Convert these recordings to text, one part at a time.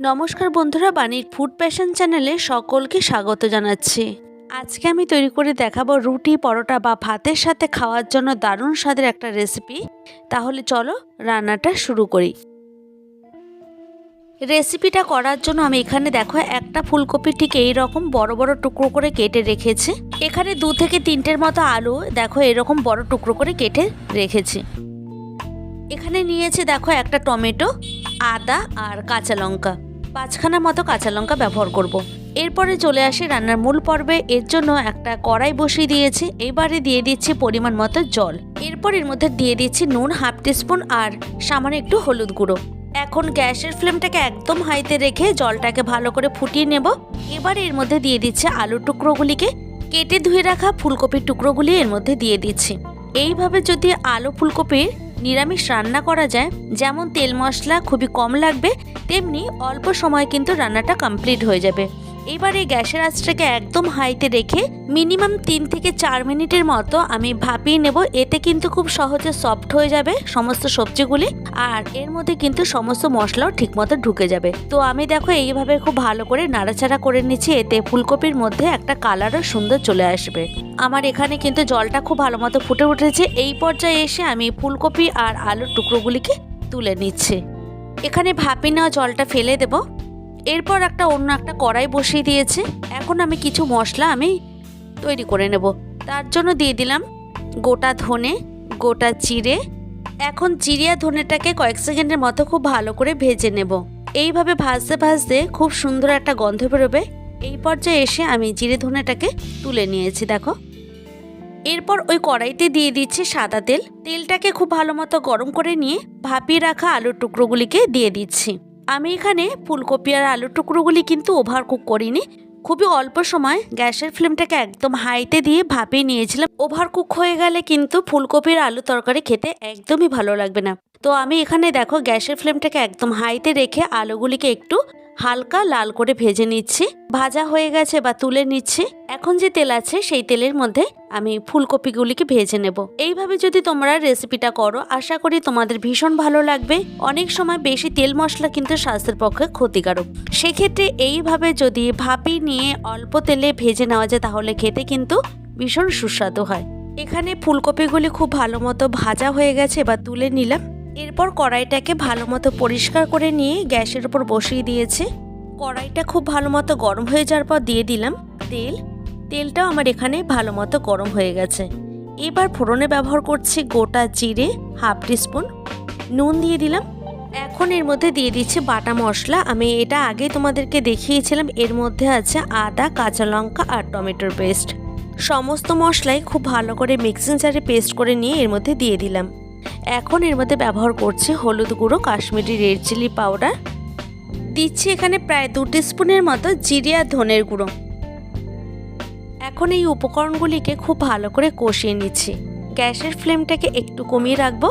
নমস্কার বন্ধুরা, বাণীর ফুড প্যাশন চ্যানেলে সকলকে স্বাগত জানাচ্ছি। আজকে আমি তৈরি করে দেখাবো রুটি, পরোটা বা ভাতের সাথে খাওয়ার জন্য দারুণ স্বাদের একটা রেসিপি তাহলে চলো রান্নাটা শুরু করি। রেসিপিটা করার জন্য আমি এখানে দেখো, একটা ফুলকপি ঠিক এই রকম বড় বড় টুকরো করে কেটে রেখেছি। এখানে দু থেকে তিনটের মতো আলু, দেখো এরকম বড় টুকরো করে কেটে রেখেছি। এখানে নিয়েছি, দেখো একটা টমেটো, আদা আর কাঁচা লঙ্কা। পাঁচখানা মতো কাঁচা লঙ্কা ব্যবহার করব। এরপরে চলে আসি রান্নার মূল পর্বে। এর জন্য একটা কড়াই বসিয়ে দিয়েছি। এবারে দিয়ে দিচ্ছি পরিমাণ মতো জল। এরপর এর মধ্যে দিয়ে দিচ্ছি নুন হাফ টিস্পুন আর সামান্য একটু হলুদ গুঁড়ো। এখন গ্যাসের ফ্লেমটাকে একদম হাইতে রেখে জলটাকে ভালো করে ফুটিয়ে নেব। এবার এর মধ্যে দিয়ে দিচ্ছে আলুর টুকরোগুলিকে। কেটে ধুয়ে রাখা ফুলকপির টুকরোগুলি এর মধ্যে দিয়ে দিচ্ছি। এইভাবে যদি আলু ফুলকপির নিরামিষ রান্না করা যায়। যেমন তেল মশলা খুবই কম লাগবে, তেমনি অল্প সময় কিন্তু রান্নাটা কমপ্লিট হয়ে যাবে। এবার এই গ্যাসের আঁচটাকে একদম হাইতে রেখে মিনিমাম তিন থেকে চার মিনিটের মতো আমি ভাপিয়ে নেব। এতে কিন্তু খুব সহজে সফট হয়ে যাবে সমস্ত সবজিগুলি আর এর মধ্যে কিন্তু সমস্ত মশলাও ঠিকমতো ঢুকে যাবে। তো আমি দেখো এইভাবে খুব ভালো করে নাড়াচাড়া করে নিচ্ছি। এতে ফুলকপির মধ্যে একটা কালারও সুন্দর চলে আসবে। আমার এখানে কিন্তু জলটা খুব ভালো মতো ফুটে উঠেছে। এই পর্যায়ে এসে আমি ফুলকপি আর আলুর টুকরোগুলিকে তুলে নিচ্ছি। এখানে ভাপি নেওয়া জলটা ফেলে দেব। এরপর একটা অন্য একটা কড়াই বসিয়ে দিয়েছে। এখন আমি কিছু মশলা আমি তৈরি করে নেব। তার জন্য দিয়ে দিলাম গোটা ধনে, গোটা জিরে। এখন জিরিয়া ধনেটাকে কয়েক সেকেন্ডের মতো খুব ভালো করে ভেজে নেব। এইভাবে ভাজতে ভাজতে খুব সুন্দর একটা গন্ধ বেরোবে। এই পর্যায়ে এসে আমি জিরে ধনেটাকে তুলে নিয়েছি, দেখো। এরপর ওই কড়াইতে দিয়ে দিচ্ছি সাদা তেল। তেলটাকে খুব ভালো মতো গরম করে নিয়ে ভাপিয়ে রাখা আলুর টুকরোগুলিকে দিয়ে দিচ্ছি। আমি এখানে ফুলকপি আর আলুর টুকরোগুলি কিন্তু ওভার কুক করিনি। খুবই অল্প সময় গ্যাসের ফ্লেমটাকে একদম হাইতে দিয়ে ভাপিয়ে নিয়েছিলাম। ওভার কুক হয়ে গেলে কিন্তু ফুলকপির আলু তরকারি খেতে একদমই ভালো লাগবে না। তো আমি এখানে দেখো গ্যাসের ফ্লেমটাকে একদম হাইতে রেখে আলুগুলিকে একটু হালকা লাল করে ভেজে নিচ্ছি। ভাজা হয়ে গেছে বা তুলে নিচ্ছি। এখন যে তেল আছে, সেই তেলের মধ্যে আমি ফুলকপিগুলিকে ভেজে নেব। এইভাবে যদি তোমরা রেসিপিটা করো, আশা করি তোমাদের ভীষণ ভালো লাগবে। অনেক সময় বেশি তেল মশলা কিন্তু স্বাস্থ্যের পক্ষে ক্ষতিকারক। সেক্ষেত্রে এইভাবে যদি ভাপি নিয়ে অল্প তেলে ভেজে নেওয়া যায়, তাহলে খেতে কিন্তু ভীষণ সুস্বাদু হয়। এখানে ফুলকপিগুলি খুব ভালো মতো ভাজা হয়ে গেছে বা তুলে নিলাম। এরপর কড়াইটাকে ভালো মতো পরিষ্কার করে নিয়ে গ্যাসের উপর বসিয়ে দিয়েছে। কড়াইটা খুব ভালো মতো গরম হয়ে যাওয়ার পর দিয়ে দিলাম তেল। তেলটাও আমার এখানে ভালো মতো গরম হয়ে গেছে। এবার ফোড়নে ব্যবহার করছি গোটা জিরে, হাফ টিস্পুন, নুন দিয়ে দিলাম। এখন এর মধ্যে দিয়ে দিচ্ছি বাটা মশলা। আমি এটা আগে তোমাদেরকে দেখিয়েছিলাম, এর মধ্যে আছে আদা, কাঁচা লঙ্কা আর টমেটোর পেস্ট। সমস্ত মশলাই খুব ভালো করে মিক্সিং জারে পেস্ট করে নিয়ে এর মধ্যে দিয়ে দিলাম। এখন এর মধ্যে ব্যবহার করছি হলুদ গুঁড়ো, কাশ্মীরি রেড চিলি পাউডার। দিচ্ছি এখানে প্রায় দু স্পুনের মতো জিরে আর ধনের গুঁড়ো। এখন এই উপকরণগুলিকে খুব ভালো করে কষিয়ে নিচ্ছি। গ্যাসের ফ্লেমটাকে একটু কমিয়ে রাখব।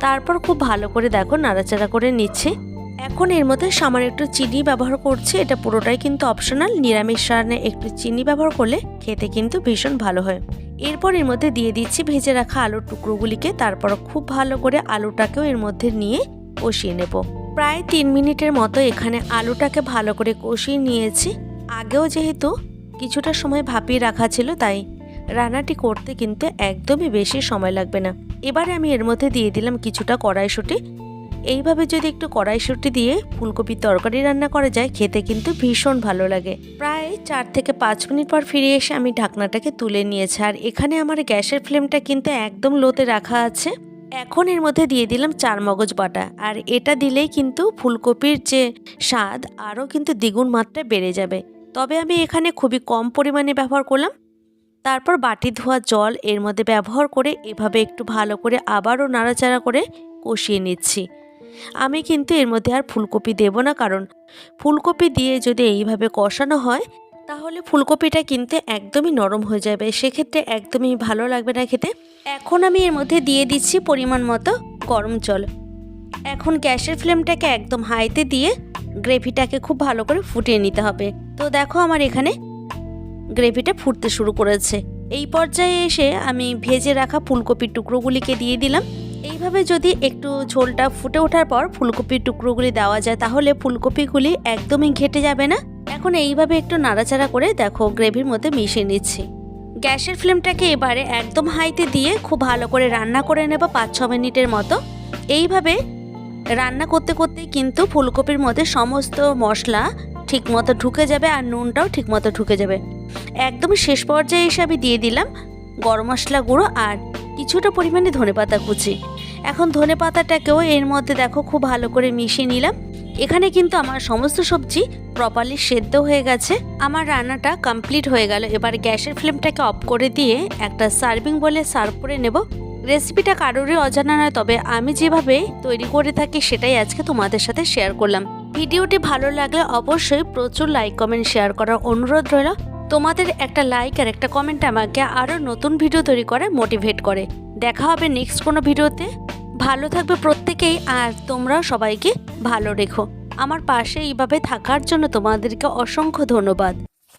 তারপর খুব ভালো করে দেখো, নাড়াচাড়া করে নিচ্ছি। এখন এর মধ্যে সামান্য একটু চিনি ব্যবহার করছি। এটা পুরোটাই কিন্তু অপশনাল নিরামিষ রান্নায় একটু চিনি ব্যবহার করলে খেতে কিন্তু ভীষণ ভালো হয়। এরপর এর মধ্যে দিয়ে দিচ্ছি ভেজে রাখা আলুর টুকরোগুলিকে। তারপর খুব ভালো করে আলুটাকেও এর মধ্যে নিয়ে কষিয়ে নেব। প্রায় তিন মিনিটের মতো এখানে আলুটাকে ভালো করে কষিয়ে নিয়েছি। আগেও যেহেতু কিছুটা সময় ভাপিয়ে রাখা ছিল, তাই রান্নাটি করতে কিন্তু একদমই বেশি সময় লাগবে না। এবারে আমি এর মধ্যে দিয়ে দিলাম কিছুটা কড়াইশুঁটি। এইভাবে যদি একটু কড়াইশুঁটি দিয়ে ফুলকপির তরকারি রান্না করা যায়, খেতে কিন্তু ভীষণ ভালো লাগে। প্রায় চার থেকে পাঁচ মিনিট পর ফিরে এসে আমি ঢাকনাটাকে তুলে নিয়েছি। আর এখানে আমার গ্যাসের ফ্লেমটা কিন্তু একদম লোতে রাখা আছে। এখন এর মধ্যে দিয়ে দিলাম চার মগজ বাটা। আর এটা দিলেই কিন্তু ফুলকপির যে স্বাদ, আরও কিন্তু দ্বিগুণ মাত্রায় বেড়ে যাবে। তবে আমি এখানে খুবই কম পরিমাণে ব্যবহার করলাম। তারপর বাটি ধোয়া জল এর মধ্যে ব্যবহার করে এভাবে একটু ভালো করে আবারও নাড়াচাড়া করে কষিয়ে নিচ্ছি। আমি কিন্তু এর মধ্যে আর ফুলকপি দেব না, কারণ ফুলকপি দিয়ে যদি এইভাবে কষানো হয়, তাহলে ফুলকপিটা কিন্তু একদমই নরম হয়ে যাবে। সেক্ষেত্রে একদমই ভালো লাগবে না খেতে। এখন আমি এর মধ্যে দিয়ে দিচ্ছি পরিমাণ মতো গরম জল। এখন গ্যাসের ফ্লেমটাকে একদম হাইতে দিয়ে গ্রেভিটাকে খুব ভালো করে ফুটিয়ে নিতে হবে। তো দেখো আমার এখানে গ্রেভিটা ফুটতে শুরু করেছে। এই পর্যায়ে এসে আমি ভেজে রাখা ফুলকপির টুকরোগুলিকে দিয়ে দিলাম। এইভাবে যদি একটু ঝোলটা ফুটে ওঠার পর ফুলকপির টুকরোগুলি দেওয়া যায়, তাহলে ফুলকপিগুলি একদমই ঘেটে যাবে না। এখন এইভাবে একটু নাড়াচাড়া করে দেখো গ্রেভির মধ্যে মিশিয়ে নিচ্ছি। গ্যাসের ফ্লেমটাকে এবারে একদম হাইতে দিয়ে খুব ভালো করে রান্না করে নেব পাঁচ, ছ মিনিটের মতো। এইভাবে রান্না করতে করতে কিন্তু ফুলকপির মধ্যে সমস্ত মশলা ঠিকমতো ঢুকে যাবে আর নুনটাও ঠিকমতো ঢুকে যাবে। একদম শেষ পর্যায়ে এসে আমি দিয়ে দিলাম গরম মশলা গুঁড়ো আর কিছুটা পরিমাণে ধনেপাতা কুচি। এখন ধনেপাতাটাকেও এর মধ্যে দেখো খুব ভালো করে মিশিয়ে নিলাম। এখানে কিন্তু আমার সমস্ত সবজি প্রপারলি সেদ্ধ হয়ে গেছে। আমার রান্নাটা কমপ্লিট হয়ে গেল। এবার গ্যাসের ফ্লেমটাকে অফ করে দিয়ে একটা সার্ভিং বলে সার্ভ করে নেব। রেসিপিটা কারোরই অজানা নয়, তবে আমি যেভাবে তৈরি করে থাকি সেটাই আজকে তোমাদের সাথে শেয়ার করলাম। ভিডিওটি ভালো লাগলে অবশ্যই প্রচুর লাইক কমেন্ট শেয়ার করার অনুরোধ রইল। তোমাদের একটা লাইক আর একটা কমেন্ট আমাকে আরও নতুন ভিডিও তৈরি করে মোটিভেট করে। দেখা হবে নেক্সট কোনো ভিডিওতে ভালো থাকবে প্রত্যেকেই আর তোমরাও সবাইকে ভালো রেখো। আমার পাশে এইভাবে থাকার জন্য তোমাদেরকে অসংখ্য ধন্যবাদ।